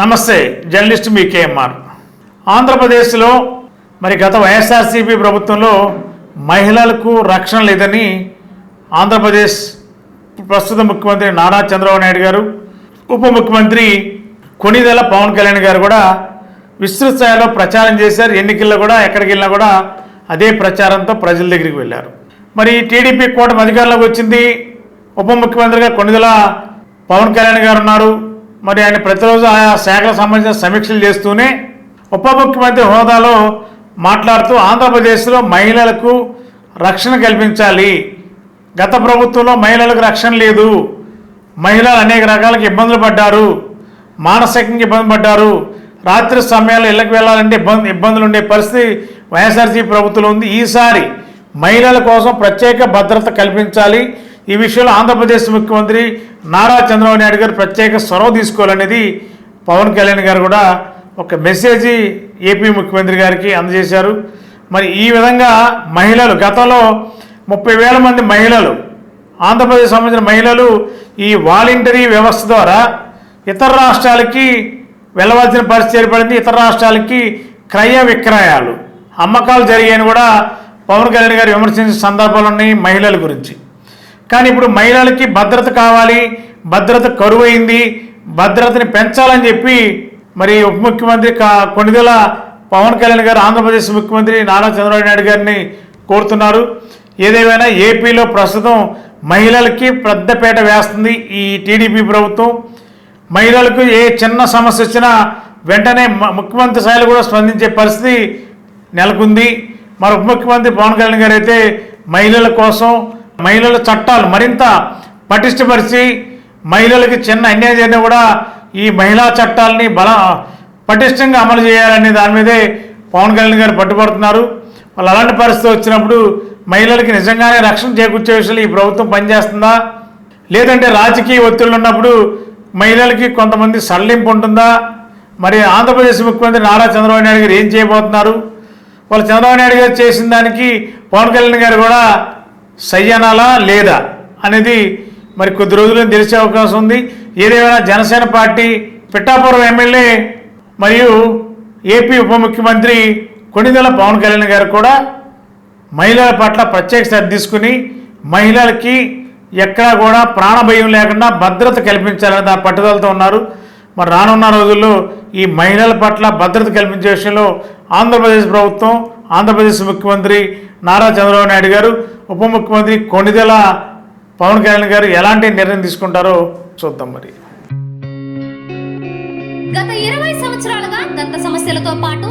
నమస్తే జర్నలిస్ట్ మీ కేఎంఆర్. ఆంధ్రప్రదేశ్లో మరి గత వైఎస్ఆర్సీపీ ప్రభుత్వంలో మహిళలకు రక్షణ లేదని ఆంధ్రప్రదేశ్ ప్రస్తుత ముఖ్యమంత్రి నారా చంద్రబాబు నాయుడు గారు ఉప ముఖ్యమంత్రి కొనిదెల పవన్ కళ్యాణ్ గారు కూడా విస్తృత స్థాయిలో ప్రచారం చేశారు. ఎన్నికల్లో కూడా ఎక్కడికి వెళ్ళినా కూడా అదే ప్రచారంతో ప్రజల దగ్గరికి వెళ్ళారు. మరి టీడీపీ కూటమి అధికారంలోకి వచ్చింది. ఉప ముఖ్యమంత్రిగా కొనిదెల పవన్ కళ్యాణ్ గారు ఉన్నారు. మరి ఆయన ప్రతిరోజు ఆయా శాఖలకు సంబంధించిన సమీక్షలు చేస్తూనే ఉప ముఖ్యమంత్రి హోదాలో మాట్లాడుతూ ఆంధ్రప్రదేశ్లో మహిళలకు రక్షణ కల్పించాలి. గత ప్రభుత్వంలో మహిళలకు రక్షణ లేదు. మహిళలు అనేక రకాలకు ఇబ్బందులు పడ్డారు. మానసికంగా ఇబ్బంది పడ్డారు. రాత్రి సమయాల్లో ఇళ్ళకి వెళ్ళాలంటే ఇబ్బంది ఇబ్బందులు ఉండే పరిస్థితి వైఎస్ఆర్సీ ప్రభుత్వంలో ఉంది. ఈసారి మహిళల కోసం ప్రత్యేక భద్రత కల్పించాలి. ఈ విషయంలో ఆంధ్రప్రదేశ్ ముఖ్యమంత్రి నారా చంద్రబాబు నాయుడు గారు ప్రత్యేక చొరవ తీసుకోవాలనేది పవన్ కళ్యాణ్ గారు కూడా ఒక మెసేజ్ ఏపీ ముఖ్యమంత్రి గారికి అందజేశారు. మరి ఈ విధంగా మహిళలు గతంలో ముప్పై వేల మంది మహిళలు ఆంధ్రప్రదేశ్ సంబంధించిన మహిళలు ఈ వాలంటరీ వ్యవస్థ ద్వారా ఇతర రాష్ట్రాలకి వెళ్ళవలసిన పరిస్థితి ఏర్పడింది. ఇతర రాష్ట్రాలకి క్రయ విక్రయాలు అమ్మకాలు జరిగాయని కూడా పవన్ కళ్యాణ్ గారు విమర్శించిన సందర్భాలు ఉన్నాయి మహిళల గురించి. కానీ ఇప్పుడు మహిళలకి భద్రత కావాలి భద్రత కరువైంది భద్రతని పెంచాలని చెప్పి మరి ఉప ముఖ్యమంత్రి కా- కొణిదెల పవన్ కళ్యాణ్ గారు ఆంధ్రప్రదేశ్ ముఖ్యమంత్రి నారా చంద్రబాబు నాయుడు గారిని కోరుతున్నారు. ఏదేమైనా ఏపీలో ప్రస్తుతం మహిళలకి పెద్దపేట వేస్తుంది ఈ టీడీపీ ప్రభుత్వం. మహిళలకు ఏ చిన్న సమస్య వచ్చినా వెంటనే ముఖ్యమంత్రి స్థాయిలో కూడా స్పందించే పరిస్థితి నెలకొంది. మరి ఉప ముఖ్యమంత్రి పవన్ కళ్యాణ్ గారు అయితే మహిళల కోసం మహిళల చట్టాలు మరింత పటిష్టపరిచి మహిళలకి చిన్న అన్యాయం జరిగినా కూడా ఈ మహిళా చట్టాలని బల పటిష్టంగా అమలు చేయాలనే దాని మీదే పవన్ కళ్యాణ్ గారు పట్టుబడుతున్నారు. వాళ్ళు అలాంటి పరిస్థితి వచ్చినప్పుడు మహిళలకి నిజంగానే రక్షణ చేకూర్చే విషయంలో ఈ ప్రభుత్వం పనిచేస్తుందా? లేదంటే రాజకీయ ఒత్తిళ్ళు ఉన్నప్పుడు మహిళలకి కొంతమంది సడలింపు ఉంటుందా? మరి ఆంధ్రప్రదేశ్ ముఖ్యమంత్రి నారా చంద్రబాబు నాయుడు గారు ఏం చేయబోతున్నారు? వాళ్ళు చంద్రబాబు నాయుడు గారు చేసిన దానికి పవన్ కళ్యాణ్ గారు కూడా సయ్యనాలా లేదా అనేది మరి కొద్ది రోజుల్లో తెలిసే అవకాశం ఉంది. ఏదేమైనా జనసేన పార్టీ పిఠాపురం ఎమ్మెల్యే మరియు ఏపీ ఉప ముఖ్యమంత్రి కొణిదెల పవన్ కళ్యాణ్ గారు కూడా మహిళల పట్ల ప్రత్యేక శ్రద్ధ తీసుకుని మహిళలకి ఎక్కడా కూడా ప్రాణభయం లేకుండా భద్రత కల్పించాలని దాని పట్టుదలతో ఉన్నారు. మరి రానున్న రోజుల్లో ఈ మహిళల పట్ల భద్రత కల్పించే విషయంలో ఆంధ్రప్రదేశ్ ప్రభుత్వం ఆంధ్రప్రదేశ్ ముఖ్యమంత్రి నారా చంద్రబాబు నాయుడు గారు ఉప ముఖ్యమంత్రి కొణిదెల పవన్ కళ్యాణ్ గారు ఎలాంటి నిర్ణయం తీసుకుంటారో చూద్దాం మరి. గత ఇరవై సంవత్సరాలుగా దంత సమస్యలతో పాటు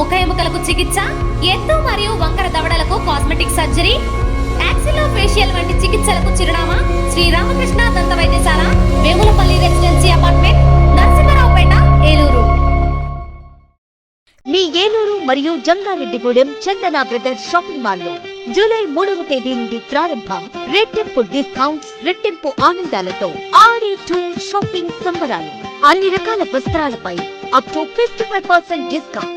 ముఖ ఎముకలకు చికిత్స ఎత్తు మరియు వంకర దవడలకు కాస్మెటిక్ సర్జరీ యాక్సిలో ఫేషియల్ వంటి చికిత్సలకు చిరునామా శ్రీ రామకృష్ణ దంత వైద్యశాల వేములపల్లి రెసిడెన్సీ అపార్ట్మెంట్ నరసింహరావుపేట ఏలూరు. మీ ఏలూరు మరియు జంగారెడ్డిగూడెం చందన బ్రదర్స్ షాపింగ్ మాల్లో జూలై మూడవ తేదీ నుండి ప్రారంభం. రెట్టింపు డిస్కౌంట్స్ రెట్టింపు ఆనందాలతో ఆడి టూ షాపింగ్ సంబరాలు. అన్ని రకాల వస్త్రాలపై up to fifty five percent discount